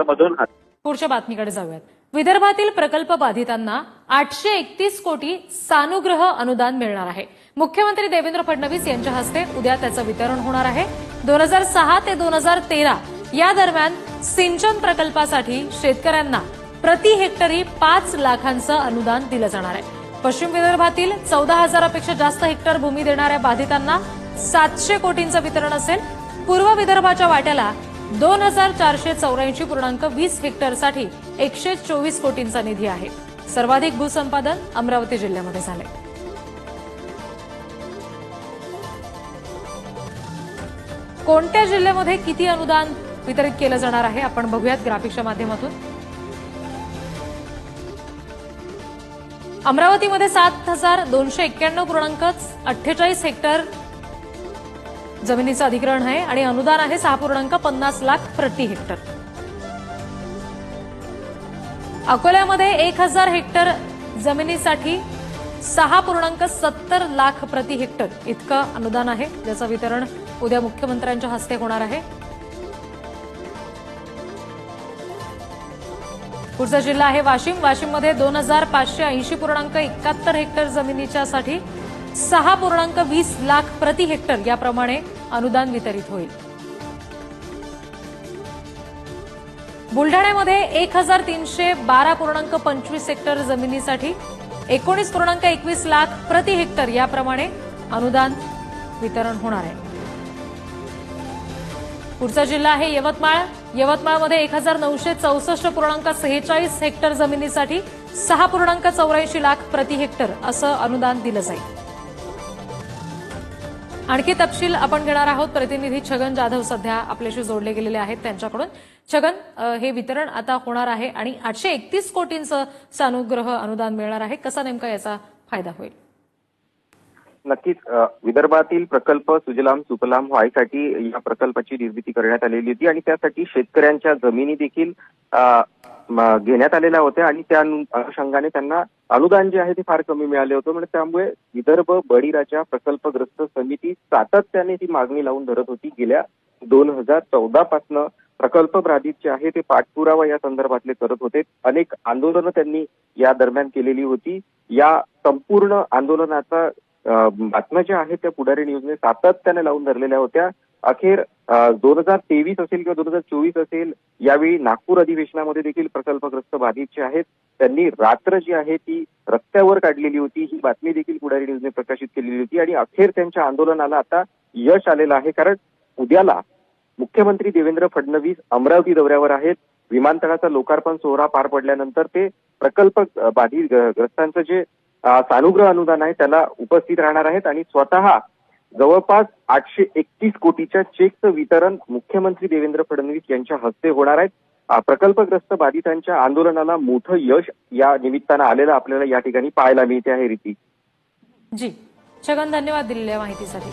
मधून पुढच्या बातमीकडे जाऊयात. विदर्भातील प्रकल्प बाधितांना आठशे एकतीस कोटी सानुग्रह अनुदान मिळणार आहे. मुख्यमंत्री देवेंद्र फडणवीस यांच्या हस्ते उद्या त्याचं वितरण होणार आहे. दोन हजार सहा ते दोन हजार तेरा या दरम्यान सिंचन प्रकल्पासाठी शेतकऱ्यांना प्रति हेक्टरी पाच लाखांचं अनुदान दिलं जाणार आहे. पश्चिम विदर्भातील चौदा हजारापेक्षा जास्त हेक्टर भूमी देणाऱ्या बाधितांना सातशे कोटींचं वितरण असेल. पूर्व विदर्भाच्या वाट्याला दोन हजार चारशे चौऱ्याऐंशी पूर्णांक वीस हेक्टरसाठी एकशे चोवीस कोटींचा निधी आहे. सर्वाधिक भूसंपादन अमरावती जिल्ह्यामध्ये झाले कोणत्या जिल्ह्यामध्ये किती अनुदान वितरित केलं जाणार आहे? आपण बघूयात ग्राफिकच्या माध्यमातून. अमरावतीमध्ये सात हजार दोनशे एक्क्याण्णव पूर्णांक अठ्ठेचाळीस हेक्टर जमिनीचं अधिग्रहण आहे आणि अनुदान आहे सहा पूर्णांक पन्नास लाख प्रति हेक्टर. अकोल्यामध्ये एक हजार हेक्टर जमिनीसाठी सहा पूर्णांक सत्तर लाख प्रति हेक्टर इतकं अनुदान आहे. ज्याचं वितरण उद्या मुख्यमंत्र्यांच्या हस्ते होणार आहे. पुढचा जिल्हा आहे वाशिम. वाशिममध्ये दोन हजार पाचशे ऐंशी पूर्णांक एकाहत्तर हेक्टर जमिनीच्यासाठी सहा पूर्णांक वीस लाख प्रति हेक्टर याप्रमाणे अनुदान वितरित होईल. बुलढाण्यामध्ये एक हजार तीनशे बारा पूर्णांक पंचवीस हेक्टर जमिनीसाठी एकोणीस पूर्णांक एकवीस लाख प्रति हेक्टर याप्रमाणे अनुदान वितरण होणार आहे. पुढचा जिल्हा आहे यवतमाळ. यवतमाळमध्ये एक हजार नऊशे चौसष्ट पूर्णांक सेहेचाळीस हेक्टर जमिनीसाठी सहा पूर्णांक चौऱ्याऐंशी लाख प्रति हेक्टर असं अनुदान दिलं जाईल. आणखी तपशील आपण घेणार आहोत. प्रतिनिधी छगन जाधव सध्या आपल्याशी जोडले गेलेले आहेत. त्यांच्याकडून छगन हे वितरण आता होणार आहे आणि आठशे एकतीस कोटींचं सानुग्रह अनुदान मिळणार आहे. कसा नेमका याचा फायदा होईल? नक्कीच विदर्भातील प्रकल्प सुजलाम सुफलाम व्हायसाठी या प्रकल्पाची निर्मिती करण्यात आलेली होती आणि त्यासाठी शेतकऱ्यांच्या जमिनी देखील घेण्यात आलेल्या होत्या आणि त्या अनुषंगाने त्यांना अनुदान जे आहे ते फार कमी मिळाले होते. म्हणजे त्यामुळे विदर्भ बळीराजा प्रकल्पग्रस्त समिती सातत्याने ती मागणी लावून धरत होती. गेल्या दोन हजार चौदा पासनं प्रकल्प बाधित जे आहे ते पाठपुरावा या संदर्भातले करत होते. अनेक आंदोलनं त्यांनी या दरम्यान केलेली होती. या संपूर्ण आंदोलनाचा बातम्या ज्या आहेत त्या पुढारी न्यूजने सातत्याने लावून धरलेल्या होत्या. अखेर दोन हजार तेवीस असेल किंवा दोन हजार चोवीस असेल यावेळी नागपूर अधिवेशनामध्ये देखील प्रकल्पग्रस्त बाधित जे आहेत त्यांनी रात्र जी आहे ती रस्त्यावर काढलेली होती. ही बातमी देखील पुढारी न्यूजने प्रकाशित केलेली होती आणि अखेर त्यांच्या आंदोलनाला आता यश आलेलं आहे. कारण उद्याला मुख्यमंत्री देवेंद्र फडणवीस अमरावती दौऱ्यावर आहेत. विमानतळाचा लोकार्पण सोहळा पार पडल्यानंतर ते प्रकल्प बाधित ग्रस्तांचं जे सानुग्रह अनुदान आहे त्याला उपस्थित राहणार आहेत आणि स्वतः जवळपास आठशे एकतीस कोटीच्या चेकचं वितरण मुख्यमंत्री देवेंद्र फडणवीस यांच्या हस्ते होणार आहेत. प्रकल्पग्रस्त बाधितांच्या आंदोलनाला मोठं यश या निमित्तानं आलेलं आपल्याला या ठिकाणी पाहायला मिळते आहे रीती. जी. छगन धन्यवाद दिलेल्या माहितीसाठी.